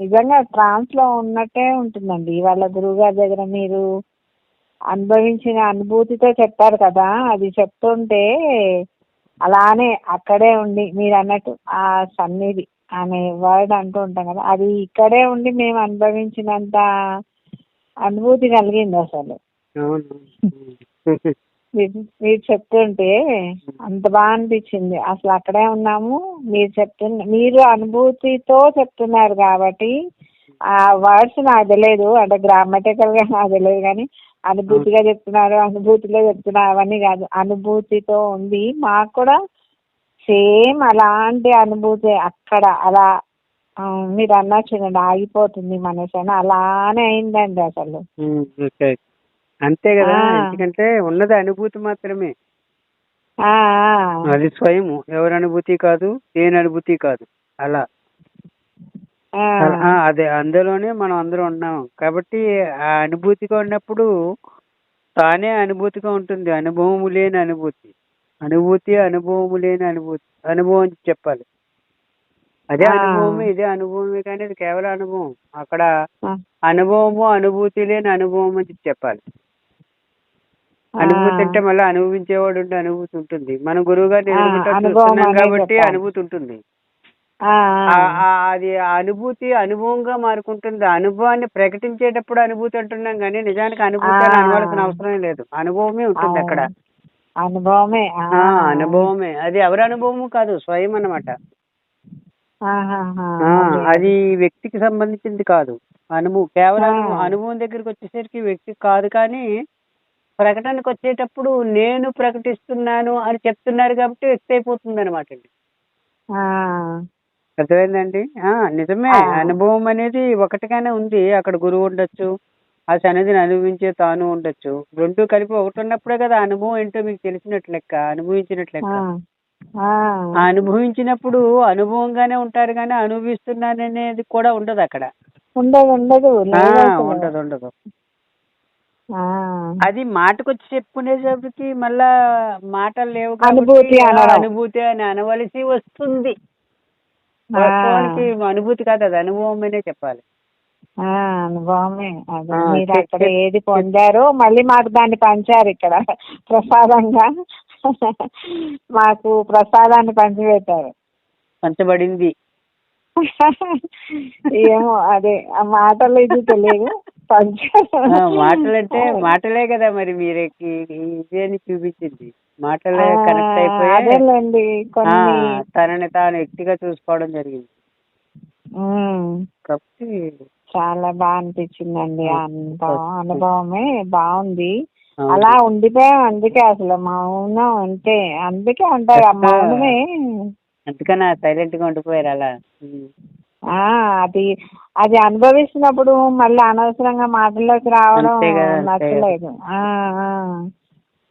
నిజంగా ట్రాన్స్లో ఉన్నట్టే ఉంటుందండి. వాళ్ళ గురువుగారి దగ్గర మీరు అనుభవించిన అనుభూతితో చెప్పారు కదా. అది చెప్తుంటే అలానే అక్కడే ఉండి మీరు అన్నట్టు ఆ సన్నిధి అనే వర్డ్ అంటూ ఉంటాం కదా అది ఇక్కడే ఉండి మేము అనుభవించినంత అనుభూతి కలిగింది అసలు. మీరు చెప్తుంటే అంత బాగా అనిపించింది. అసలు అక్కడే ఉన్నాము. మీరు చెప్తున్న మీరు అనుభూతితో చెప్తున్నారు కాబట్టి ఆ వర్డ్స్ నాకు తెలియదు. అంటే గ్రామటికల్గా నాకు తెలియదు కానీ అనుభూతిగా చెప్తున్నారు అనుభూతిలో చెప్తున్నారు అవన్నీ కాదు. అనుభూతితో ఉంది. మాకు కూడా సేమ్ అలాంటి అనుభూతి అక్కడ అలా మీరు అన్నా చూడండి ఆగిపోతుంది మనసు అని. అలానే అయిందండి అసలు. అంతే కదా. ఎందుకంటే ఉన్నది అనుభూతి మాత్రమే. అది స్వయము. ఎవరి అనుభూతి కాదు దేని అనుభూతి కాదు. అలా. అదే అందులోనే మనం అందరం ఉన్నాం. కాబట్టి ఆ అనుభూతిగా ఉన్నప్పుడు తానే అనుభూతిగా ఉంటుంది. అనుభవము లేని అనుభూతి. అనుభూతి అనుభవము లేని అనుభూతి. అనుభవం అని చెప్పాలి. అదే. అనుభవమే ఇదే అనుభవమే కానీ ఇది కేవలం అనుభవం. అక్కడ. అనుభవము అనుభూతి లేని అనుభవం అని చెప్పాలి. అనుభూతి అంటే మళ్ళీ అనుభవించేవాడు ఉంటే అనుభూతి ఉంటుంది మన గురువు చూస్తున్నాం అనే కాబట్టి. అనుభూతి ఉంటుంది అది అనుభూతి అనుభవంగా మారుకుంటుంది. అనుభవాన్ని ప్రకటించేటప్పుడు అనుభూతి అంటున్నాం కానీ నిజానికి అనుభూతి. అనవలసిన అవసరం లేదు. అనుభవమే ఉంటుంది అక్కడ. అనుభవమే. అనుభవమే. అది ఎవరి అనుభవము కాదు స్వయం. ఆ, అదే. వ్యక్తికి సంబంధించింది కాదు. అనుభవం కేవలం అనుభవం దగ్గరికి వచ్చేసరికి వ్యక్తి కాదు కానీ ప్రకటనకు వచ్చేటప్పుడు నేను ప్రకటిస్తున్నాను అని చెప్తున్నారు కాబట్టి వ్యక్తి అయిపోతుంది అనమాట అండి. అర్థమైందండి? నిజమే. అనుభవం అనేది ఒకటిగానే ఉంది. అక్కడ గురువు ఉండొచ్చు ఆ సన్నిధిని అనుభవించే తాను ఉండొచ్చు. రెండు కలిపి ఒకటి ఉన్నప్పుడే కదా అనుభవం ఏంటో మీకు తెలిసినట్లు లెక్క అనుభవించినట్లు లెక్క. అనుభవించినప్పుడు అనుభవంగానే ఉంటారు కానీ అనుభవిస్తున్నాను అనేది కూడా ఉండదు అక్కడ. ఉండదు ఉండదు. ఉండదు. అది మాటకొచ్చి చెప్పుకునేసరికి మళ్ళా మాటలు లేవు అనుభూతి. అనుభూతి అని అనవలసి వస్తుంది. అనుభూతి కాదు అది అనుభవం అనే చెప్పాలి. అనుభవమే. మీరు అక్కడ ఏది పొందారో మళ్ళీ మాకు దాన్ని పంచారు ఇక్కడ. ప్రసాదంగా. మాకు ప్రసాదాన్ని పంచిపెట్టారు. పంచబడింది. ఏమో అదే ఆ మాటలు ఇది తెలియదు. మాటలంటే మాటలే కదా మరి మీరు ఇదే అని చూపించింది. మాటలే కనెక్ట్ అయిపోయి తనని తాను వ్యక్తిగా చూసుకోవడం జరిగింది. కాబట్టి చాలా బాగా అనిపించిందండి అనుభవం అనుభవమే బాగుంది. అలా ఉండిపోయాం అందుకే అసలు మౌనం అంతే అందుకే అంటారు ఆ మౌనమే. అందుకని సైలెంట్గా ఉండిపోయారు అలా. అది అది అనుభవిస్తున్నప్పుడు మళ్ళీ అనవసరంగా మాటల్లోకి రావడం అంతే కదా, అంతే నచ్చలేదు ఆ, ఆ.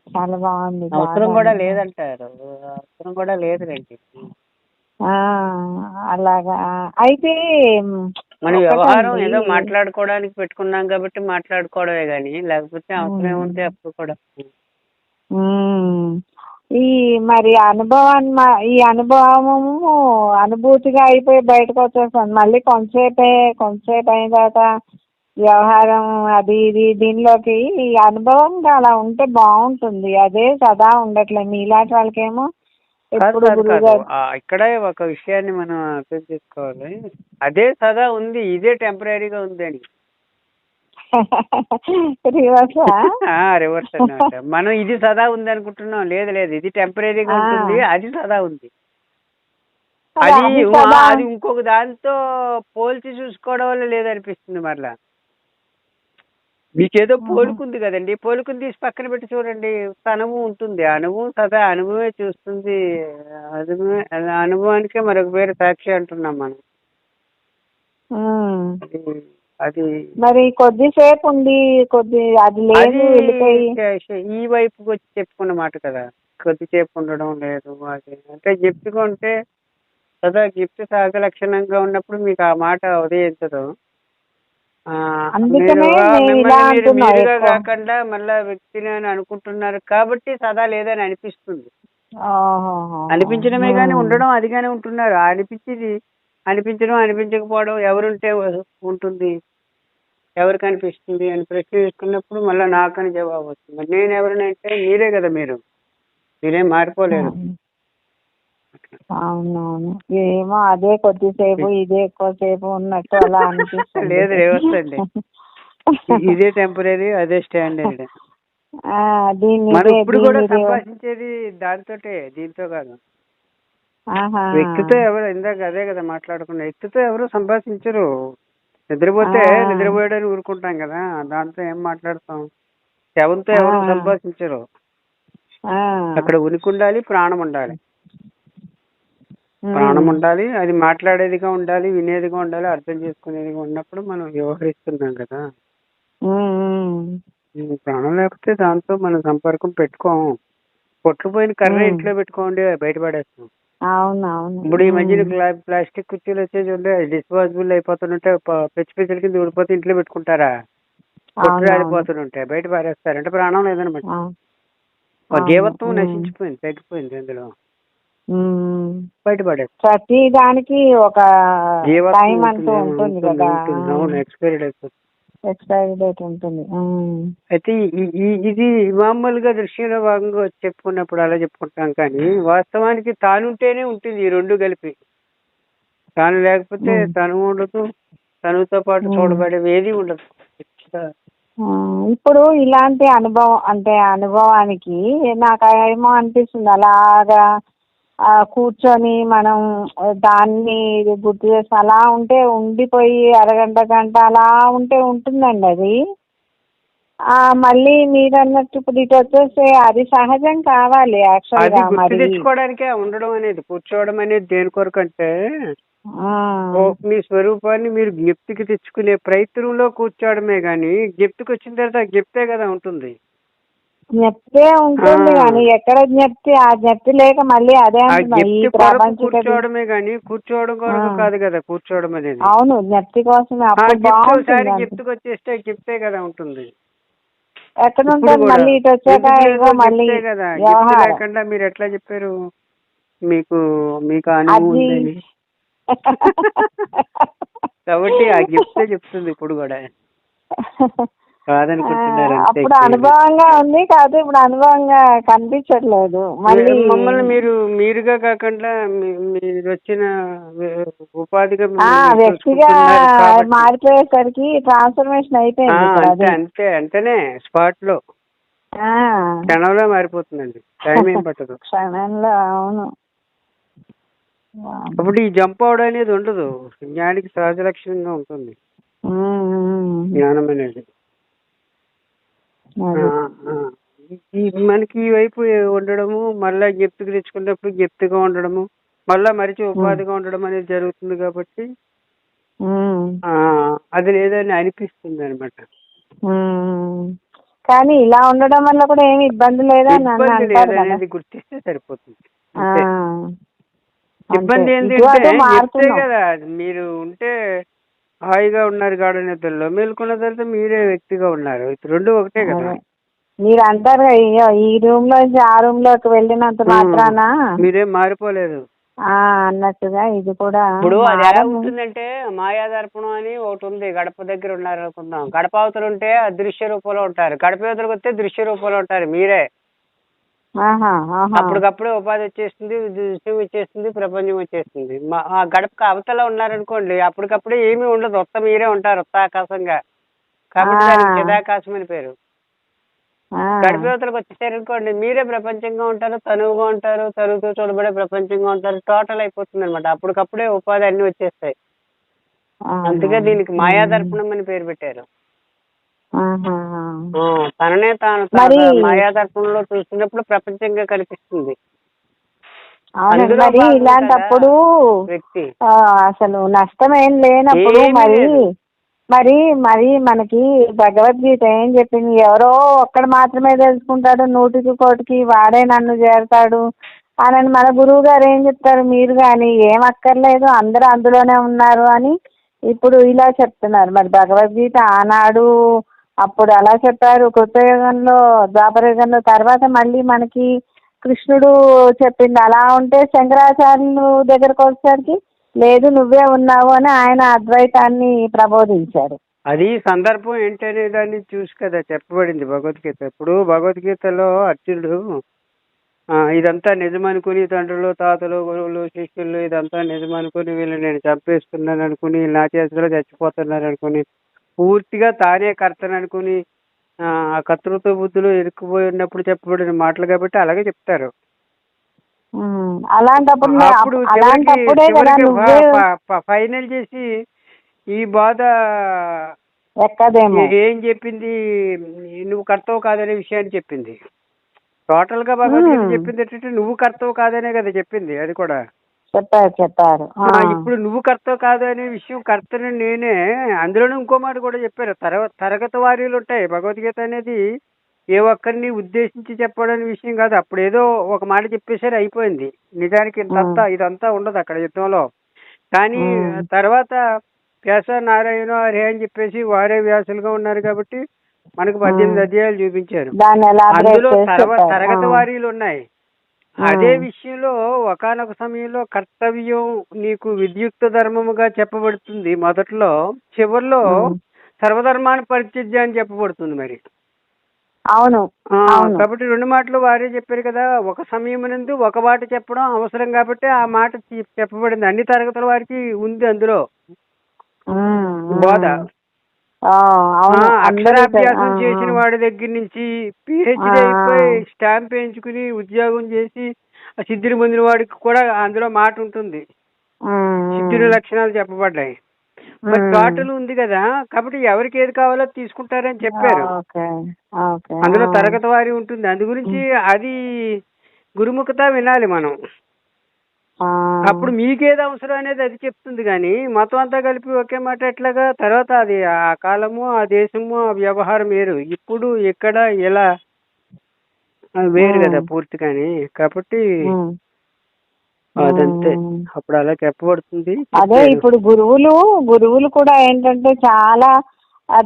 చాలా బాగుంది అవసరం బాగా కూడా ఉంది. లేదంటారు అవసరం కూడా లేదులేండి ఆ, అలాగా అయితే మన ఒకటండి. వ్యవహారం ఏదో మాట్లాడుకోవడానికి పెట్టుకున్నాం కాబట్టి మాట్లాడుకోవడమే గాని లేకపోతే అవసరం ఏముంటే అప్పుడు కూడా. ఈ మరి అనుభవాన్ని మ- ఈ అనుభవము అనుభూతిగా అయిపోయి బయటకు వచ్చేస్తుంది మళ్ళీ కొంతసేపే కొంతసేపు అయిన తర్వాత వ్యవహారం అది ఇది దీనిలోకి ఈ అనుభవంగా అలా ఉంటే బాగుంటుంది. అదే సదా ఉండట్లేదు మీలాంటి వాళ్ళకేమో కాదు ఎప్పుడు కాదు. గురువు కాదు ఆ, ఇక్కడే ఒక విషయాన్ని మనం అర్థం చేసుకోవాలి. అదే సదా ఉంది ఇదే టెంపరీగా ఉంది అని రివర్స్? రివర్స్ అన్నమాట మనం ఇది సదా ఉంది అనుకుంటున్నాం. లేదు లేదు. ఇది టెంపరీగా. ఉంటుంది. అది సదా ఉంది. అదే, అది ఇంకొక దాంతో పోల్చి చూసుకోవడం వల్ల లేదనిపిస్తుంది మరలా. మీకేదో పోలుకుంది కదండి. పోలుకుని తీసి పక్కన పెట్టి చూడండి. అనుభవం ఉంటుంది. అనుభవం సదా అనుభవమే చూస్తుంది. అనుభవమే అనుభవానికే మరొక పేరు సాక్షి అంటున్నాం మనం. అది మరి కొద్దిసేపు ఉంది కొద్ది అది లేదు వెళ్ళిపోయి ఈ వైపుకి వచ్చి చెప్పుకున్న మాట కదా కొద్దిసేపు ఉండడం లేదు అది అంటే చెప్పుకుంటే సదా గిఫ్ట్ సహజ లక్షణంగా ఉన్నప్పుడు మీకు ఆ మాట ఉదయించదు మీరుగా. కాకుండా మళ్ళా వ్యక్తిని అని అనుకుంటున్నారు కాబట్టి సదా లేదని అనిపిస్తుంది. అనిపించడమే కానీ. ఉండడం అదిగానే ఉంటున్నారు అనిపించేది అనిపించడం అనిపించకపోవడం ఎవరుంటే ఉంటుంది. ఎవరికి అనిపిస్తుంది అని ప్రశ్న వేసుకున్నప్పుడు మళ్ళీ నాకని జవాబు వస్తుంది. మరి నేను ఎవరినంటే మీరే కదా మీరు. మీరేం మారిపోలేరు. అవునవును. ఏమో అదే కొద్దిసేపు ఇదే ఎక్కువసేపు ఉన్నట్టు అలా అనిపిస్తుంది. లేదు రేవస్తండి ఇదే టెంపరీ అదే స్టాండర్డ్. ఆ, దీన్ని మనం ఇప్పుడు కూడా. సంభాషించేది దాంతోటే దీంతో కాదు. వ్యక్తితో ఎవరు ఇందాక అదే కదా మాట్లాడుకున్నా వ్యక్తితో ఎవరు సంభాషించరు నిద్రపోతే. నిద్రపోయాడని ఊరుకుంటాం కదా దాంతో ఏం మాట్లాడతాం శవంతో ఎవరు. సంభాషించరు. అక్కడ ఉనికి ఉండాలి ప్రాణం ఉండాలి. ప్రాణం ఉండాలి అది మాట్లాడేదిగా ఉండాలి వినేదిగా ఉండాలి అర్థం చేసుకునేదిగా ఉన్నప్పుడు మనం వ్యవహరిస్తున్నాం కదా ప్రాణం లేకపోతే దాంతో మనం సంపర్కం పెట్టుకోం పొట్లుపోయిన కర్ర ఉమ్. ఇంట్లో పెట్టుకోండి బయటపడేస్తాం అవును అవును ఇప్పుడు ఈ మధ్యన. ప్లా- ప్లాస్టిక్ కుర్చీలు వచ్చేసి ఉంటే డిస్పోజబుల్ అయిపోతుంటే పిచ్చి పిచ్చల కింద ఊడిపోతే ఇంట్లో పెట్టుకుంటారా పొట్లు అవును, అవును. రాలిపోతుంటాయి బయట పారేస్తారు అంటే ప్రాణం లేదనమాట ఆ. అవును. ఉమ్. నశించిపోయింది తగ్గిపోయింది అందులో ఉమ్. బయట పడేస్తారు ప్రతి దానికి ఒక జీవత్వం టైం అంటూ ఉంటుంది కదా ఉంటుంది. అవును ఎక్స్పైరీ అయిపోతుంది ఎక్స్పైరీ డేట్ ఉంటుంది. అయితే ఇది మామూలుగా దృశ్యంలో భాగంగా చెప్పుకున్నప్పుడు అలా చెప్పుకుంటాం కానీ వాస్తవానికి తానుంటేనే ఉంటుంది ఈ రెండు కలిపి తాను లేకపోతే. తను ఉండదు తనుతో పాటు మ్మ్. చూడబడేది ఏది ఉండదు ఇప్పుడు ఇలాంటి అనుభవం అంటే అనుభవానికి నాకు ఏమో అనిపిస్తుంది అలాగా కూర్చొని మనం దాన్ని గుర్తు చేసి అలా ఉంటే ఉండిపోయి అరగంట గంట అలా ఉంటే ఉంటుందండి అది. ఆ, మళ్ళీ మీరు అన్నట్టు ఇప్పుడు ఇటు వచ్చేస్తే అది సహజం కావాలి అది యాక్చువల్గా గుర్తు మరి. తెచ్చుకోవడానికే ఉండడం అనేది కూర్చోవడం అనేది దేని కొరకు అంటే ఆ, మీ స్వరూపాన్ని మీరు జ్ఞప్తికి తెచ్చుకునే ప్రయత్నంలో కూర్చోవడమే కానీ జ్ఞప్తికి వచ్చిన తర్వాత ఆ జ్ఞప్తే కదా ఉంటుంది. జ్ఞప్తే ఉంటుంది. కానీ ఎక్కడ జ్ఞప్తి ఆ జ్ఞప్తి లేక మళ్ళీ అదే కూర్చోవడమే కానీ కూర్చోవడం కొరకు. కాదు కదా కూర్చోవడం అనేది. అవును జ్ఞప్తి కోసమే ఒకసారి. జ్ఞప్తికి వచ్చేస్తే జ్ఞప్తే కదా ఉంటుంది. ఎక్కడ ఉంటుంది మళ్ళీ ఇటు వచ్చాక ఇగో మళ్ళీ కదా. లేకుండా మీరు ఎట్లా చెప్పారు? మీకు మీకు అనుభవం కాబట్టి ఆ గిఫ్టే చెప్తుంది ఇప్పుడు కూడా. కాదనుకుంటున్నారు అప్పుడు. అనుభవంగా ఉంది కాదు ఇప్పుడు అనుభవంగా కనిపించట్లేదు. మళ్ళీ మమ్మల్ని మీరు మీరుగా కాకుండా మీరు వచ్చిన ఉపాధిగా వ్యక్తిగా. మారిపోయేసరికి ట్రాన్స్ఫర్మేషన్ అయిపోయింది అంతే అంతేనే స్పాట్లో క్షణంలో మారిపోతుందండి టైం ఏం పట్టదు. క్షణంలో అవును. అప్పుడు ఈ జంప్ అవడం అనేది ఉండదు జ్ఞానికి సహజ లక్షణంగా ఉంటుంది. జ్ఞానం అనేది. మనకి ఈ వైపు ఉండడము మళ్ళా జ్ఞప్తికి తెచ్చుకున్నప్పుడు జ్ఞప్తిగా ఉండడము మళ్ళా మరిచి ఉపాధిగా ఉండడం అనేది జరుగుతుంది కాబట్టి అది లేదని అనిపిస్తుంది అనమాట. కానీ ఇలా ఉండడం వల్ల కూడా ఏమి ఇబ్బంది లేదా అని ఇబ్బంది అంటారు కదా. లేదనేది గుర్తిస్తే సరిపోతుంది. ఇబ్బంది ఏంటంటే చెప్తే మారుతున్నాం. కదా మీరు ఉంటే హాయిగా ఉన్నారు గాఢ నిద్రలో మేల్కొన్న తర్వాత మీరే వ్యక్తిగా ఉన్నారు. ఇది రెండు ఒకటే కదా. మీరు అంటారు ఈ రూమ్ లోంచి ఆ రూమ్లోకి వెళ్ళినంత మాత్రాన? మీరేం మారిపోలేదు. ఆ అన్నట్టుగా ఇది కూడా ఇప్పుడు అది ఎలా. ఉంటుందంటే మాయాదర్పణం అని ఒకటి ఉంది. గడప దగ్గర ఉన్నారు అనుకుందాం గడప అవతల ఉంటే అదృశ్య రూపంలో ఉంటారు. గడప అవతలకు వస్తే దృశ్య రూపంలో ఉంటారు మీరే. అప్పటికప్పుడే ఉపాధి వచ్చేస్తుంది దృశ్యం వచ్చేస్తుంది ప్రపంచం వచ్చేస్తుంది. మా- ఆ గడపకి అవతల ఉన్నారనుకోండి అప్పటికప్పుడే ఏమీ ఉండదు. ఉత్త మీరే ఉంటారు ఉత్త ఆకాశంగా. కాబట్టి. దానికి చిదాకాశం అని పేరు. గడప అవతలకు వచ్చేసారనుకోండి మీరే ప్రపంచంగా ఉంటారు తనువుగా ఉంటారు తనువుతో చూడబడే ప్రపంచంగా ఉంటారు టోటల్ అయిపోతుంది అనమాట అప్పటికప్పుడే ఉపాధి అన్ని వచ్చేస్తాయి. అందుకే దీనికి మాయాదర్పణం అని పేరు పెట్టారు. తననే తాను మాయాదర్పణంలో చూసినప్పుడు ప్రపంచంగా కనిపిస్తుంది. మరి ఇలాంటప్పుడు అసలు నష్టం ఏం లేనప్పుడు మరి. మరి మరి మనకి భగవద్గీత ఏం చెప్పింది? ఎవరో ఒక్కడు మాత్రమే తెలుసుకుంటాడు నూటికి కోటికి వాడే నన్ను చేరతాడు అని మన గురువు గారు ఏం చెప్తారు? మీరు కానీ ఏం అక్కర్లేదు అందరూ అందులోనే ఉన్నారు అని ఇప్పుడు ఇలా చెప్తున్నారు. మరి భగవద్గీత ఆనాడు అప్పుడు అలా చెప్పారు కృతయుగంలో ద్వాపరయుగంలో. తర్వాత మళ్ళీ మనకి కృష్ణుడు చెప్పింది అలా ఉంటే శంకరాచార్యులు దగ్గరకు వచ్చేసరికి లేదు నువ్వే ఉన్నావు అని ఆయన అద్వైతాన్ని ప్రబోధించారు. అది సందర్భం ఏంటనే దాన్ని చూసి కదా చెప్పబడింది భగవద్గీత. ఇప్పుడు భగవద్గీతలో అర్జునుడు ఇదంతా నిజమనుకుని తండ్రులు తాతలు గురువులు శిష్యులు ఇదంతా నిజమనుకుని వీళ్ళు నేను చంపేస్తున్నాను అనుకుని నా చేతిలో చచ్చిపోతున్నాను అనుకుని పూర్తిగా తానే కర్తను అనుకుని ఆ కర్తృత్వ బుద్ధులు ఇరుక్కుపోయి ఉన్నప్పుడు చెప్పబడిన మాటలు కాబట్టి అలాగే చెప్తారు. అలాంటప్పుడు అప్పుడు ఫైనల్ చేసి ఈ బాధ ఏం చెప్పింది? నువ్వు కర్తవు కాదనే విషయాన్ని చెప్పింది. టోటల్గా Hmm. చెప్పింది ఏంటంటే నువ్వు కర్తవు కాదనే కదా చెప్పింది అది కూడా. చెప్పారు చెప్పారు. ఇప్పుడు నువ్వు కర్తవు కాదు అనే విషయం కర్తని నేనే అందులోనే ఇంకో మాట కూడా చెప్పారు. తర తరగతి వారీలు ఉంటాయి. భగవద్గీత అనేది ఏ ఒక్కరిని ఉద్దేశించి చెప్పడం విషయం కాదు. అప్పుడు ఏదో ఒక మాట చెప్పేసరి అయిపోయింది. నిజానికి ఇంతంతా ఇదంతా ఉండదు అక్కడ యుద్ధంలో. కానీ. తర్వాత వ్యాస నారాయణ హరే అని చెప్పేసి వారే వ్యాసులుగా ఉన్నారు కాబట్టి మనకు పద్దెనిమిది అధ్యాయాలు చూపించారు. అందులో తరగతి. వారీలు ఉన్నాయి. అదే విషయంలో ఒకానొక సమయంలో కర్తవ్యం నీకు విద్యుక్త ధర్మముగా చెప్పబడుతుంది. మొదట్లో చివరిలో. సర్వధర్మాన్ని పరిత్యజ్య అని చెప్పబడుతుంది మరి. అవును. కాబట్టి రెండు మాటలు వారే చెప్పారు కదా. ఒక సమయం నందు ఒక మాట చెప్పడం అవసరం కాబట్టి ఆ మాట చెప్పబడింది. అన్ని తరగతుల వారికి ఉంది అందులో. బోధ. అక్షరాభ్యాసం చేసిన వాడి దగ్గర నుంచి పిహెచ్డి అయిపోయి స్టాంప్ వేయించుకుని ఉద్యోగం చేసి ఆ సిద్ధిని పొందిన వాడికి కూడా అందులో మాట ఉంటుంది. ఉమ్, సిద్ధుల లక్షణాలు చెప్పబడ్డాయి. మరి. టోటల్ ఉంది కదా కాబట్టి ఎవరికి ఏది కావాలో తీసుకుంటారని చెప్పారు. అందులో. తరగతి వారి ఉంటుంది. అందు గురించి అది గురుముఖత వినాలి మనం. అప్పుడు మీకేది అవసరం అనేది అది చెప్తుంది కానీ మొత్తం అంతా కలిపి ఒకే మాట ఎట్లాగా తర్వాత అది ఆ కాలము ఆ దేశము ఆ వ్యవహారం వేరు ఇప్పుడు ఇక్కడ ఎలా ఆ, వేరు కదా. పూర్తిగాని కాబట్టి. అదంతే. అప్పుడు అలా చెప్పబడుతుంది అదే. ఇప్పుడు గురువులు గురువులు కూడా ఏంటంటే చాలా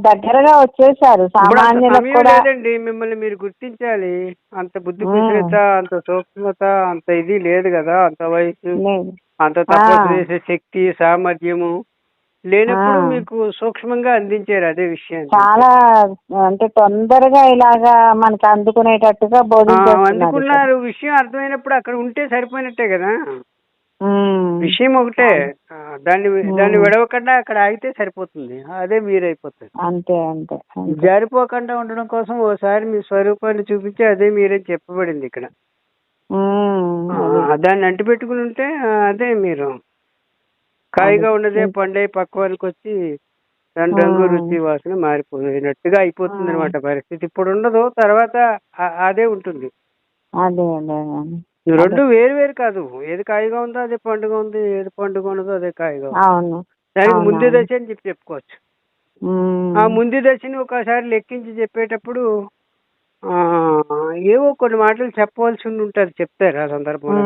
దగ్గరగా వచ్చేసారు సామాన్యులకు కూడా లేదండి మిమ్మల్ని మీరు గుర్తించాలి అంత బుద్ధి. కుశలత అంత సూక్ష్మత అంత ఇది లేదు కదా అంత వయసు అంత. చేసే శక్తి సామర్థ్యము లేనప్పుడు. మీకు సూక్ష్మంగా అందించారు అదే విషయాన్ని చాలా అంటే తొందరగా ఇలాగా మనకి అందుకునేటట్టుగా బోధించేస్తున్నారు అందుకున్నారు విషయం అర్థమైనప్పుడు అక్కడ ఉంటే సరిపోయినట్టే కదా. విషయం ఒకటే. దాన్ని దాన్ని విడవకుండా అక్కడ ఆగితే సరిపోతుంది. అదే మీరైపోతుంది అంతే అంతే అంతే. జారిపోకుండా ఉండడం కోసం ఓసారి మీ స్వరూపాన్ని చూపించి అదే మీరే చెప్పబడింది ఇక్కడ. దాన్ని అంటి పెట్టుకుని ఉంటే అదే మీరు. కాయగా ఉన్నదే పండే పక్వానికి వచ్చి దాని రంగు. రుచి వాసన మారిపోయినట్టుగా అయిపోతుంది అనమాట పరిస్థితి. ఇప్పుడు ఉండదు తర్వాత అదే ఉంటుంది. అదే అదే. రెండు వేరు వేరు కాదు. ఏది కాయగా ఉందో అదే పండుగ ఉంది. ఏది పండుగ ఉన్నదో అదే కాయగా ఉంది. అవును. దానికి ముందు. దశ అని చెప్పి చెప్పుకోవచ్చు. ఆ ముందు దశని ఒకసారి లెక్కించి చెప్పేటప్పుడు ఆ ఏవో కొన్ని మాటలు చెప్పవలసి ఉంటారు చెప్తారు ఆ సందర్భంలో.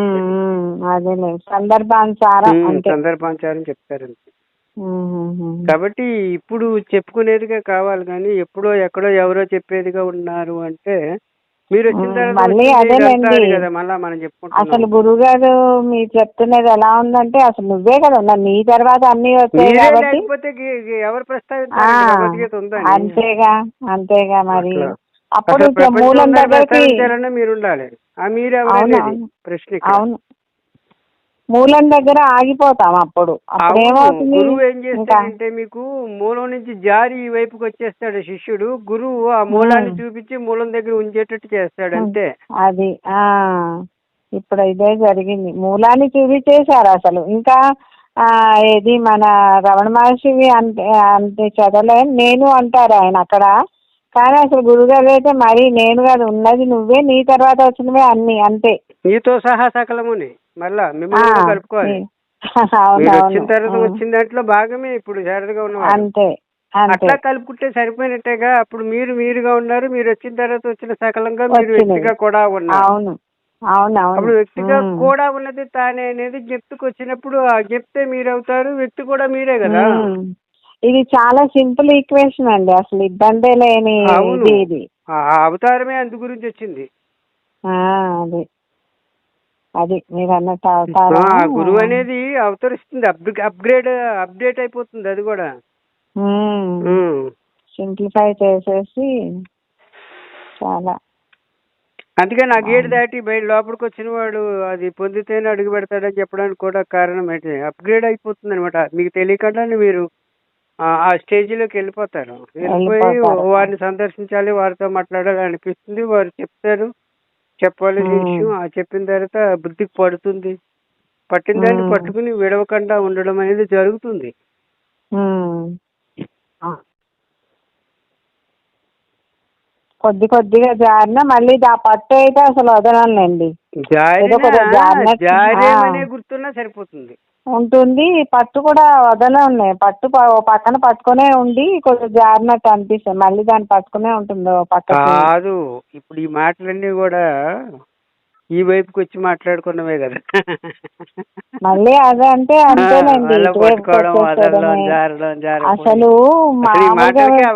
అదేలే. సందర్భానుసారం సందర్భానుసారం చెప్తారు. కాబట్టి ఇప్పుడు చెప్పుకునేదిగా కావాలి కానీ ఎప్పుడో ఎక్కడో ఎవరో చెప్పేదిగా ఉన్నారు అంటే మీరు మళ్ళీ మనం అసలు గురువు గారు మీరు చెప్తున్నది ఎలా ఉందంటే అసలు నువ్వే కదా ఉన్నా నీ తర్వాత అన్ని వచ్చాయి కాబట్టి. అంతేగా అంతేగా మరి. అప్పుడు మూలం దగ్గరికి మీరు అవును, ఎవరనేది అవును. ప్రశ్న ఇక్కడ. అవును మూలం దగ్గర ఆగిపోతాం అప్పుడు. అప్పుడు అవును ఏమవుతుంది? గురువు ఏం చేస్తాడంటే మీకు మూలం నుంచి జారి ఈ వైపుకి వచ్చేస్తాడు శిష్యుడు. గురువు ఆ మూలాన్ని. చూపించి మూలం దగ్గర ఉంచేటట్టు చేస్తాడు అంతే. అది ఆ. ఇప్పుడు ఇదే జరిగింది. మూలాన్ని చూపించేశారు అసలు. ఇంకా ఆ ఏది మన రమణ మహర్షివి అంటే అంటే చదవలే. నేను అంటారు ఆయన అక్కడ. కానీ అసలు గురుగారు అయితే మరి నేను కాదు ఉన్నది నువ్వే నీ తర్వాత వచ్చినవే అన్ని అంతే. నీతో సహా సకలముని. మళ్ళా మిమ్మల్ని కలుపుకోవాలి మీరు. వచ్చిన తర్వాత. వచ్చిన దాంట్లో భాగమే ఇప్పుడు జాగ్రత్తగా ఉన్నవాడు అంతే అట్లా కలుపుకుంటే సరిపోయినట్టేగా అప్పుడు మీరు మీరుగా ఉన్నారు మీరు వచ్చిన తర్వాత వచ్చిన సకలంగా మీరు. వ్యక్తిగా కూడా ఉన్నారు అప్పుడు వ్యక్తిగా. కూడా ఉన్నది తానే అనేది జ్ఞప్తికి వచ్చినప్పుడు ఆ జ్ఞప్తే మీరు అవుతారు వ్యక్తి కూడా మీరే కదా. ఇది చాలా సింపుల్ ఈక్వేషన్ అండి అసలు ఇబ్బందే లేని. ఇది అవతారమే అందు గురించి వచ్చింది ఆ, అది అది మీరు అన్నట్టు అవతారం గురువు అనేది అవతరిస్తుంది అప్ అప్గ్రేడ్ అప్డేట్ అయిపోతుంది అది కూడా. సింప్లిఫై చేసేసి చాలా. అందుకే నా గేట్ దాటి బయట లోపలికి వచ్చిన వాడు అది పొందితేనే అడుగు పెడతాడని చెప్పడానికి కూడా కారణం ఏంటి? అప్గ్రేడ్ అయిపోతుంది అనమాట మీకు తెలియకుండానే మీరు ఆ స్టేజ్లోకి వెళ్ళిపోతారు. వెళ్ళిపోయి. వారిని సందర్శించాలి వారితో మాట్లాడాలి అనిపిస్తుంది వారు చెప్తారు. చెప్పాలి. విషయం ఆ చెప్పిన తర్వాత బుద్ధికి పడుతుంది పట్టిన దాన్ని. పట్టుకుని విడవకుండా ఉండడం అనేది జరుగుతుంది. కొద్ది కొద్దిగా జారిన మళ్ళీ ఆ పట్టు అయితే అసలు వదలండి ఆ. గుర్తున్నా సరిపోతుంది ఉంటుంది. పట్టు కూడా వదలండి పట్టు ఓ పక్కన పట్టుకునే ఉండి కొంచెం జారినట్టు అనిపిస్తుంది మళ్ళీ దాన్ని పట్టుకునే ఉంటుంది ఓ కాదు. ఇప్పుడు ఈ మాటలన్నీ కూడా ఈ వైపుకి వచ్చి మాట్లాడుకున్నవే కదా. మళ్ళీ అదే అంటే అంతేనండి. అసలు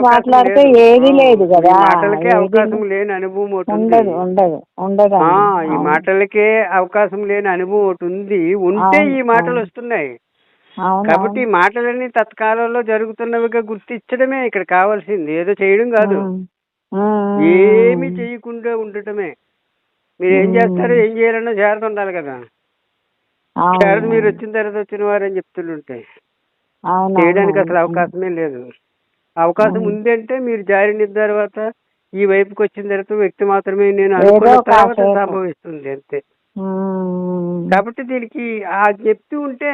మాట్లాడితే. ఏది లేదు కదా. మాటలకే అవకాశం లేని అనుభవం ఒకటి ఉంది. ఉండదు ఉండదు ఉండదు ఆ, ఈ మాటలకే అవకాశం లేని అనుభవం ఒకటి ఉంది. ఉంటే ఈ మాటలు. వస్తున్నాయి. కాబట్టి ఈ మాటలన్నీ తత్కాలంలో జరుగుతున్నవిగా గుర్తించడమే ఇక్కడ కావాల్సింది. ఏదో చేయడం కాదు. ఏమి చేయకుండా ఉండటమే. మీరు ఏం. చేస్తారు ఏం చేయాలన్నా జాగ్రత్త ఉండాలి కదా జాగ్రత్త మీరు వచ్చిన తర్వాత వచ్చిన వారు అని చెప్తుంటే చేయడానికి అసలు అవకాశమే లేదు అవకాశం మ్మ్. ఉంది అంటే మీరు జారిన తర్వాత ఈ వైపుకి వచ్చిన తర్వాత వ్యక్తి మాత్రమే నేను అనుకున్న తర్వాత. సంభవిస్తుంది అంతే కాబట్టి దీనికి ఆ చెప్తూ ఉంటే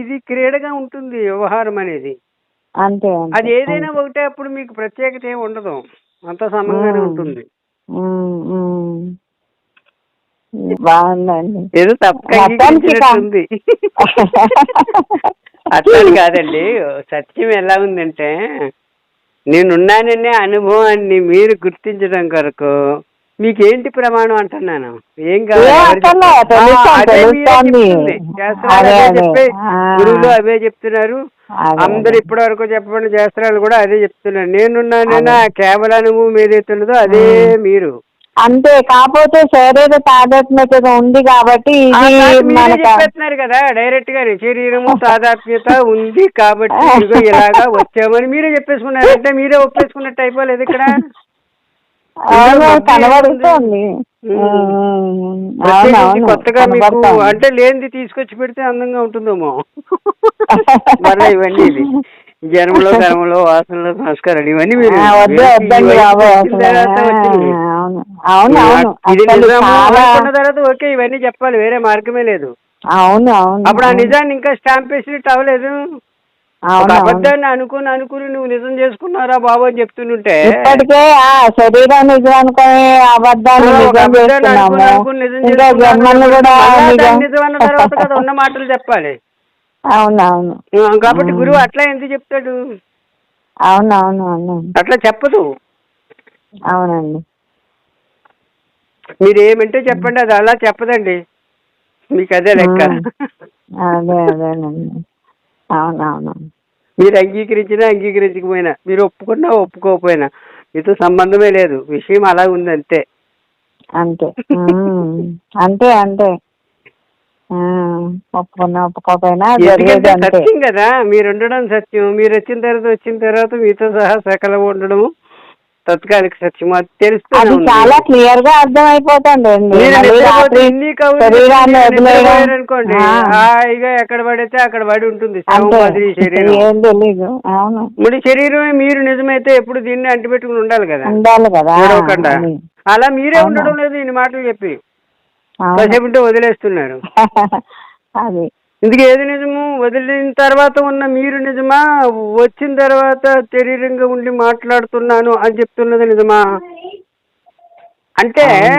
ఇది క్రీడగా ఉంటుంది వ్యవహారం అనేది అంతే అది ఏదైనా. ఒకటే అప్పుడు మీకు ప్రత్యేకత ఏమి ఉండదు అంత సమంగానే. ఉంటుంది. బాగుందండి. ఏదో తప్పక మొత్తానికి కా- అంగీకరించినట్టుంది. అట్లా కాదండి సత్యం ఎలా ఉందంటే నేనున్నాననే అనుభవాన్ని మీరు గుర్తించడం కొరకు మీకేంటి ప్రమాణం అంటున్నాను? ఏం. గురువులు అవే చెప్తున్నారు. అదే, అందరు అదే. ఇప్పటి వరకు చెప్పబడిన శాస్త్రాలు కూడా అదే చెప్తున్నారు. నేనున్నానైనా. కేవల అనుభవం ఏదైతే ఉన్నదో అదే. మీరు. అంతే కాకపోతే శరీర తాదాత్మ్యత ఉంది కాబట్టి ఇది మనకు చెప్పేస్తున్నారు కదా డైరెక్ట్గా శరీరము తాదాత్మ్యత ఉంది కాబట్టి ఇదిగో ఇలాగా వచ్చామని మీరే చెప్పేసుకున్నారు. అంటే మీరే ఒప్పేసుకున్నట్టు అయిపోలేదు ఇక్కడ? అవును ఇందులో బుద్ధి కనబడుతోంది. ఉమ్. ఉమ్, ప్రత్యేకించి అవునవును కొత్తగా మీకు కనబడుతోంది. అంటే లేనిది తీసుకొచ్చి పెడితే అందంగా ఉంటుందేమో? మరలా ఇవన్నీ ఇది. జన్మలో కర్మలో వాసనలో సంస్కారాలు ఇవన్నీ మీరు తర్వాత ఓకే ఇవన్నీ చెప్పాలి వేరే మార్గమే లేదు. అవును అవును అప్పుడు ఆ. నిజాన్ని ఇంకా స్టాంప్ వేసినట్టు అవ్వలేదు. అబద్ధాన్ని అనుకుని అనుకుని నువ్వు నిజం చేసుకున్నారా బాబు అని చెప్తుంటే ఇప్పటికే ఆ శరీరం నిజం అనుకుని అబద్ధాన్ని నిజం దాన్ని నిజం అన్న తర్వాత కదా ఉన్న మాటలు చెప్పాలి. అవును అవును ఆ, కాబట్టి. గురువు అట్లా ఎందుకు చెప్తాడు? అవును అవును. అట్లా చెప్పదు. అవునండి. మీరు ఏమంటే చెప్పండి అది అలా చెప్పదండి. మీకు అదే లెక్క. అదే అదేనండి. అవునవును. మీరు అంగీకరించినా అంగీకరించకపోయినా మీరు ఒప్పుకున్నా ఒప్పుకోకపోయినా మీతో సంబంధమే లేదు. విషయం అలా ఉంది అంతే. అంతే. అంతే అంతే. ఒప్పుకున్నా ఒప్పుకోకపోయినా జరిగేది ఎందుకంటే అంతే. సత్యం కదా మీరు ఉండడం సత్యం మీరు వచ్చిన తర్వాత వచ్చిన తర్వాత మీతో సహా సకలం ఉండడము తత్కాలిక సత్యం అది ఉంది. చాలా క్లియర్గా అర్థం అయిపోతుంది ఆ. హాయిగా ఎక్కడ పడితే అక్కడ పడి ఉంటుంది శరీరం. ఏం తెలీదు. అవును. మరి శరీరమే మీరు నిజమైతే ఎప్పుడు దీన్ని అంటిపెట్టుకుని ఉండాలి కదా. ఉండాలి కదా. అలా మీరే. ఉండడం లేదు ఇన్ని మాటలు చెప్పి. కాసేపు వదిలేస్తున్నారు. అది. ఇందుకు ఏది నిజము? వదిలిన తర్వాత ఉన్న మీరు నిజమా? వచ్చిన తర్వాత శరీరంగా ఉండి మాట్లాడుతున్నాను అని చెప్తున్నది నిజమా? అంటే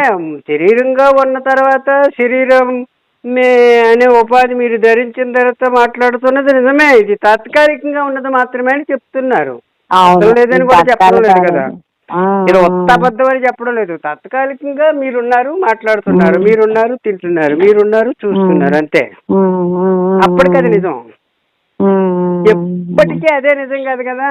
శరీరంగా ఉన్న తర్వాత శరీరం మే- అనే ఉపాధి మీరు ధరించిన తర్వాత మాట్లాడుతున్నది నిజమే. ఇది తాత్కాలికంగా ఉన్నది మాత్రమే అని చెప్తున్నారు. లేదని కూడా చెప్పడం లేదు తత్కాలిక కదా ఒక్క అబద్ధం అని చెప్పడం లేదు. తాత్కాలికంగా మీరున్నారు మాట్లాడుతున్నారు. మీరున్నారు తింటున్నారు మీరున్నారు చూస్తున్నారు అంతే. అప్పటికది నిజం. ఎప్పటికీ అదే నిజం కాదు కదా.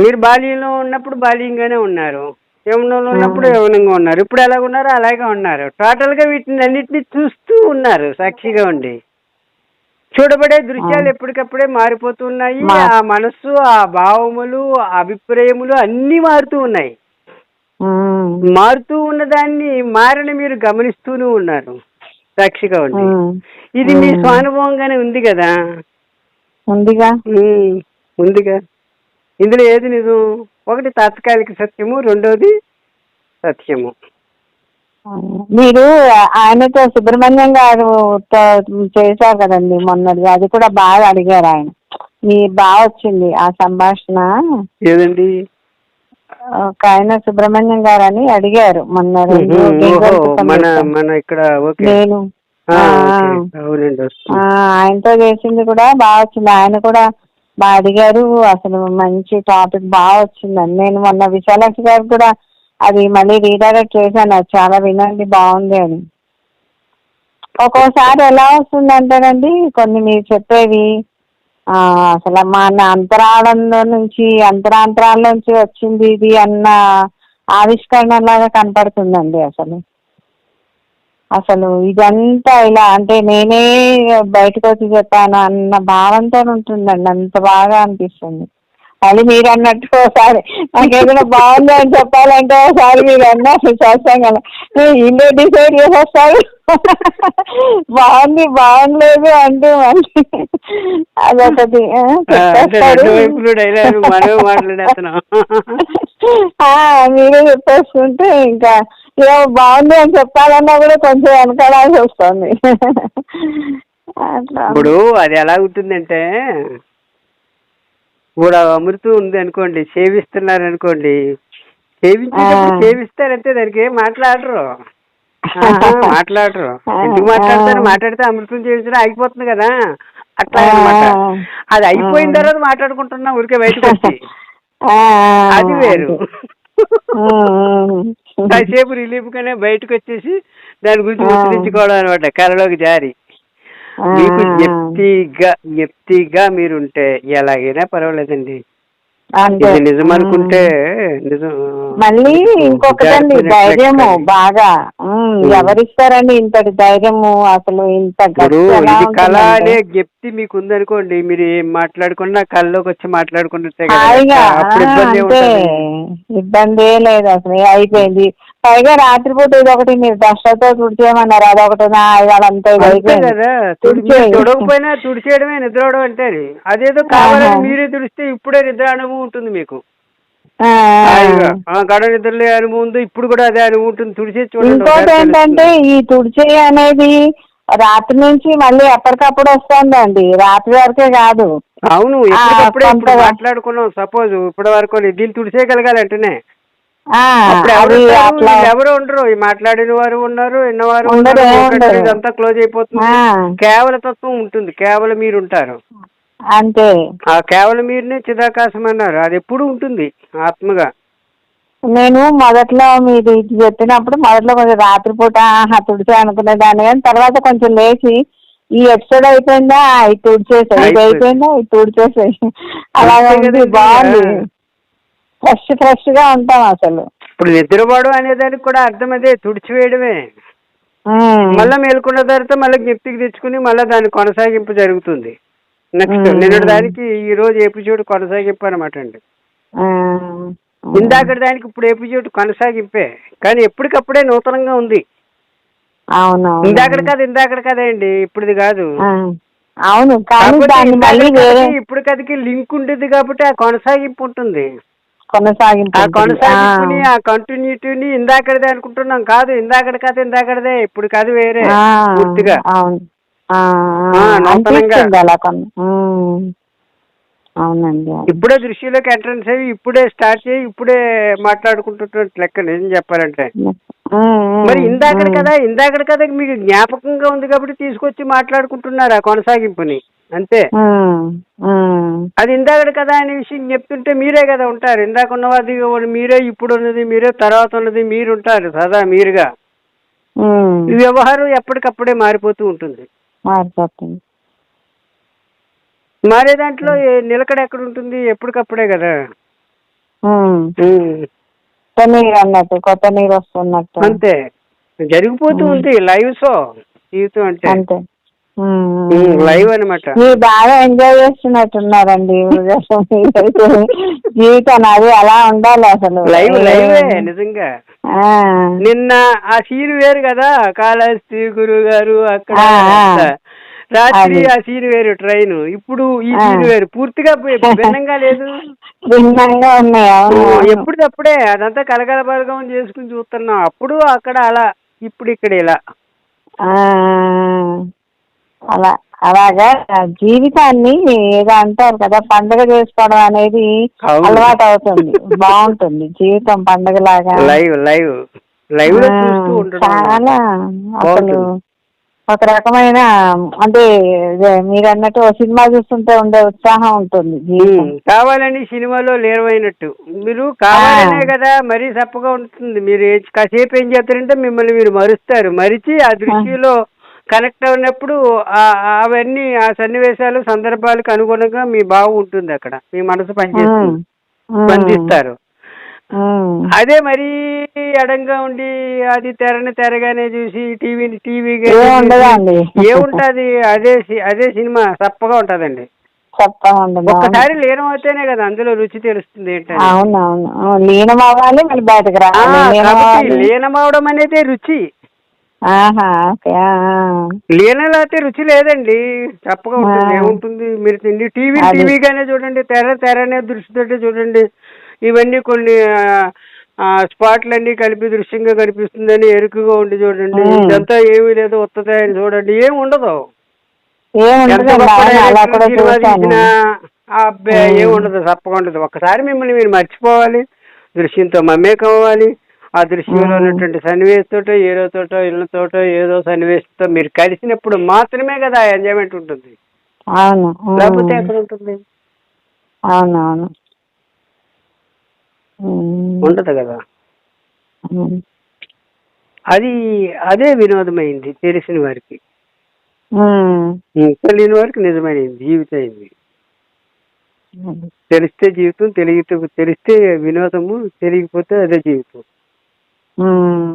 మీరు బాల్యంలో ఉన్నప్పుడు బాల్యంగానే ఉన్నారు. యమునలో ఉన్నప్పుడు యమునంగా ఉన్నారు. ఇప్పుడు ఎలా ఉన్నారు అలాగే ఉన్నారు. టోటల్గా వీటిని అన్నిటిని చూస్తూ ఉన్నారు సాక్షిగా ఉండి. చూడబడే దృశ్యాలు ఎప్పటికప్పుడే మారిపోతున్నాయి. ఆ మనస్సు ఆ భావములు అభిప్రాయములు అన్ని మారుతూ ఉన్నాయి. మారుతూ ఉన్న దాన్ని మారని మీరు గమనిస్తూనే ఉన్నారు. సాక్షిగా ఉండి. ఇది మీ. స్వానుభవంగానే ఉంది కదా? ఉందిగా. ఉందిగా. ఇందులో ఏది నిజం? ఒకటి తాత్కాలిక సత్యము రెండోది సత్యము. మీరు ఆయనతో సుబ్రహ్మణ్యం గారు చేశారు కదండి మొన్నది అది కూడా బాగా అడిగారు ఆయన. మీ బాగా వచ్చింది ఆ సంభాషణ. ఏదండి? ఒక ఆయన సుబ్రహ్మణ్యం గారు అని అడిగారు మొన్న మన. మన ఇక్కడ నేను ఆయనతో చేసింది కూడా బాగా వచ్చింది. ఆయన కూడా బాగా అడిగారు. అసలు మంచి టాపిక్ బాగా వచ్చిందండి నేను మొన్న విశాలాక్షి గారికి కూడా అది మళ్ళీ రీడైరెక్ట్ చేశాను అది చాలా వినండి బాగుంది అని. ఒక్కోసారి ఎలా వస్తుందంటేనండి కొన్ని మీరు చెప్పేవి అసలు అసలు మన అంతరాళంలో నుంచి అంతరాంతరాల నుంచి వచ్చింది ఇది అన్న ఆవిష్కరణ లాగా కనపడుతుందండి అసలు. అసలు ఇదంతా ఇలా అంటే నేనే బయటకు వచ్చి చెప్పాను అన్న భావంతో ఉంటుందండి అంత బాగా అనిపిస్తుంది. మళ్ళీ మీరు అన్నట్టు ఒకసారి. నాకు ఏదైనా బాగుంది అని చెప్పాలంటే ఒకసారి మీరు అన్నారు చేస్తాం కదా. ఇల్లు డిసైడ్ చేసేస్తారు బాగుంది బాగుండలేదు అంటే మళ్ళీ అదొకటి. మీరే చెప్పేస్తుంటే ఇంకా ఏమో బాగుంది అని చెప్పాలన్నా కూడా కొంచెం వెనకాడాల్సి వస్తుంది. అట్లా. ఇప్పుడు అది ఎలా ఉంటుందంటే ఇప్పుడు ఆ అమృతం ఉంది అనుకోండి సేవిస్తున్నారు అనుకోండి. సేవించేటప్పుడు. సేవిస్తారంటే దానికి ఏం మాట్లాడరు. మాట్లాడరు. ఎందుకు మాట్లాడతారు? మాట్లాడితే అమృతం సేవించడం ఆగిపోతుంది కదా. అట్లా అనమాట అది అయిపోయిన తర్వాత మాట్లాడుకుంటున్నా ఊరికే బయటకు వచ్చి. అది వేరు. కాసేపు రిలీఫ్ గానే బయటకు వచ్చేసి దాని గురించి ఆ. ముచ్చరించుకోవడం అనమాట కళలోకి జారి. మీకు ఎప్తిగా ఎప్తిగా మీరుంటే ఎలాగైనా పర్వాలేదండి. ఇది నిజం అనుకుంటే నిజం మళ్ళీ ఇంకొకటండి ధైర్యము. బాగా. ఎవరిస్తారండి ఇంతటి ధైర్యము? అసలు ఇంత ఇది కళ? అనే జప్తి మీకు ఉందనుకోండి మీరు ఏం మాట్లాడుకున్నా కళ్ళలోకి వచ్చి ఆ, ఇబ్బంది లేదు అసలు. అయిపోయింది. పైగా రాత్రిపూట ఇది ఒకటి మీరు దశతో తుడిచేయమన్నారు అదొకటి నా ఇవాళ అంతా ఇది అంతే అయిపోయింది. కదా తుడి- తుడిచేయి. మీరు తుడవకపోయినా తుడిచేయడమే నిద్రవడం అంటే అదేదో కావాలని. మీరే తుడిస్తే ఇప్పుడే నిద్ర అనుభవం ఉంటుంది మీకు. గడ నిద్రలే అనుభవం ఉంది ఇప్పుడు కూడా అదే అనుభవం ఉంటుంది. తుడిచే చూడండి ఇంకోటి ఏంటంటే. ఈ తుడిచేయి అనేది రాత్రి నుంచి మళ్ళీ ఎప్పటికప్పుడు వస్తుందండి. రాత్రి వరకే కాదు. అవును ఇప్పుడు మాట్లాడుకున్నాం. సపోజ్ ఇప్పటి వరకు దీన్ని తుడిచేయగలగాలి అంటేనే. ఎవరు ఉండరు. ఈ మాట్లాడిన వారు ఉన్నారు విన్నవారు ఉన్నారు. ఇదంతా క్లోజ్ అయిపోతుంది. కేవల తత్వం ఉంటుంది. కేవలం మీరు ఉంటారు అంతే. ఆ కేవలం మీరునే చిదాకాశం అన్నారు. అది ఎప్పుడు ఉంటుంది ఆత్మగా. నేను మొదట్లో మీరు ఇది చెప్పినప్పుడు మొదట్లో కొంచెం రాత్రిపూట తుడిచే అనుకునేదాన్ని. కానీ తర్వాత కొంచెం లేచి ఈ ఎపిసోడ్ అయిపోయిందా? ఇది తుడిచేసాయి ఇది అయిపోయింది. ఇది తుడిచేసాయి. అలాగే అంతే. బాగుంది. ఫ్రెష్ ఫ్రెష్గా ఉంటాం అసలు. ఇప్పుడు నిద్రపోవడం అనే దానికి కూడా అర్థం అదే తుడిచివేయడమే. మళ్ళీ మేల్కొన్న తర్వాత మళ్ళీ జ్ఞప్తికి తెచ్చుకుని మళ్ళీ దాని కొనసాగింపు జరుగుతుంది. నెక్స్ట్ మ్మ్. నిన్నటి దానికి ఈ రోజు ఎపిసోడ్ కొనసాగింపు అనమాట అండి. ఆ. ఇందాకటి దానికి ఇప్పుడు ఎపిసోడ్ కొనసాగింపే. కానీ ఎప్పటికప్పుడే నూతనంగా ఉంది. ఇందాకటి కాదు ఇందాకటి కదే అండి ఇప్పుడుది కాదు. అవును ఇప్పుడు కథకి లింక్ ఉంటుంది కాబట్టి ఆ కొనసాగింపు ఉంటుంది. కొనసాగింపు. కొనసాగింపుని ఆ. కంటిన్యూటీని ఇందాకటిదే అనుకుంటున్నాం కాదు ఇందాకటి కథ ఇందాకటిదే ఇప్పుడు కథ వేరే పూర్తిగా అవును. అవునండి అవును. ఇప్పుడే దృష్టిలోకి ఎంట్రన్స్ అయ్యి ఇప్పుడే స్టార్ట్ చేయి ఇప్పుడే మాట్లాడుకుంటున్నట్టు లెక్క నిజం చెప్పాలంటే మరి ఇందాకటి ఉమ్. కదా ఇందాకటి కదా మీకు జ్ఞాపకంగా ఉంది కాబట్టి తీసుకొచ్చి మాట్లాడుకుంటున్నారు ఆ కొనసాగింపుని అంతే. అది ఇందాకటి కదా అనే విషయం చెప్తుంటే మీరే కదా ఉంటారు. ఇందాక ఉన్నవాది మీరే ఇప్పుడు ఉన్నది మీరే తర్వాత ఉన్నది మీరు ఉంటారు సదా మీరుగా వ్యవహారం ఎప్పటికప్పుడే మారిపోతూ ఉంటుంది. మారిపోతుంది. మారే దాంట్లో నిలకడ ఎక్కడ ఉంటుంది ఎప్పటికప్పుడే కదా. కొత్త నీరు అన్నట్టు కొత్త నీరు వస్తున్నట్టు. అంతే. జరిగిపోతూ ఉంది లైవ్ షో జీవితం అంటే. అంతే. లైవ్ అనమాట మీరు బాగా ఎంజాయ్ చేస్తున్నట్టున్నారండి. జీవితం అది అలా ఉండాలి అసలు. లైవ్ లైవే నిజంగా. నిన్న ఆ సీన్ వేరు కదా కాళహస్తి గురువు గారు అక్కడ. రాత్రి. ఆ సీన్ వేరు ట్రైన్. ఇప్పుడు ఈ. సీన్ వేరు. పూర్తిగా భిన్నంగా లేదు. భిన్నంగా ఉన్నాయి అవును ఎప్పుడు తప్పుడే అదంతా కలకలబలగం చేసుకుని చూస్తున్నాం. అప్పుడు అక్కడ అలా ఇప్పుడు ఇక్కడ ఇలా. అలా అలాగా జీవితాన్ని ఏదో అంటారు కదా పండుగ చేసుకోవడం అనేది. అలవాటు అవుతుంది బాగుంటుంది. జీవితం పండుగ లాగా లైవ్. లైవ్ లైవ్ చాలా అసలు. ఒక రకమైన అంటే మీరు అన్నట్టు సినిమా చూస్తుంటే ఉండే ఉత్సాహం ఉంటుంది కావాలని సినిమాలో లేరవైనట్టు మీరు కావాలనే కదా మరీ సప్పగా ఉంటుంది. మీరు ఏ- కాసేపు ఏం చేస్తారంటే మిమ్మల్ని మీరు మరుస్తారు. మరిచి ఆ దృష్టిలో కనెక్ట్ అయినప్పుడు అవన్నీ ఆ సన్నివేశాలు సందర్భాలకు అనుగుణంగా మీ బావు ఉంటుంది అక్కడ. మీ మనసు పనిచేస్తుంది. స్పందిస్తారు. అదే మరీ ఎడంగా ఉండి అది తెరని తెరగానే చూసి టీవీని టీవీగా. ఏముంటది? అదే అదే సినిమా సప్పగా ఉంటదండి. ఒక్కసారి లీనం అవుతేనే కదా అందులో రుచి తెలుస్తుంది అవును. లీనం అవ్వాలి మళ్ళీ బయటకు లీనం లీనమవడం అనేది రుచి. ఆహా ఓకే ఆ, ఆ. లీనలో అయితే రుచి లేదండి తప్పగా ఉంటుంది. ఏముంటుంది మీరు తిండి టీవీ. టీవీగానే చూడండి తెర తెర అనే దృష్టితోటి చూడండి ఇవన్నీ కొన్ని స్పాట్లన్నీ కలిపి దృశ్యంగా కనిపిస్తుందని ఎరుకుగా ఉండి చూడండి. ఇదంతా ఏమీ లేదు వస్తుంది అని చూడండి ఏం ఉండదు అబ్బాయి ఉమ్. ఏం ఉండదు తప్పకుండా ఒక్కసారి మిమ్మల్ని మీరు మర్చిపోవాలి దృశ్యంతో మమేకం అవ్వాలి ఆ దృశ్యంలో. ఉన్నటువంటి సన్నివేశతోటో ఏరోతోటో ఇళ్ళతోటో ఏదో సన్నివేశంతో మీరు కలిసినప్పుడు మాత్రమే కదా ఎంజాయ్మెంట్ ఉంటుంది అవును. లేకపోతే ఎక్కడ ఉంటుంది అవును అవును ఉమ్. ఉండదు కదా. అది అదే వినోదమైంది తెలిసిన వారికి తెలియని వారికి నిజమైనది జీవితం అయింది. తెలిస్తే జీవితం తెలియతే తెలిస్తే వినోదము తెలియకపోతే అదే జీవితం ఉమ్.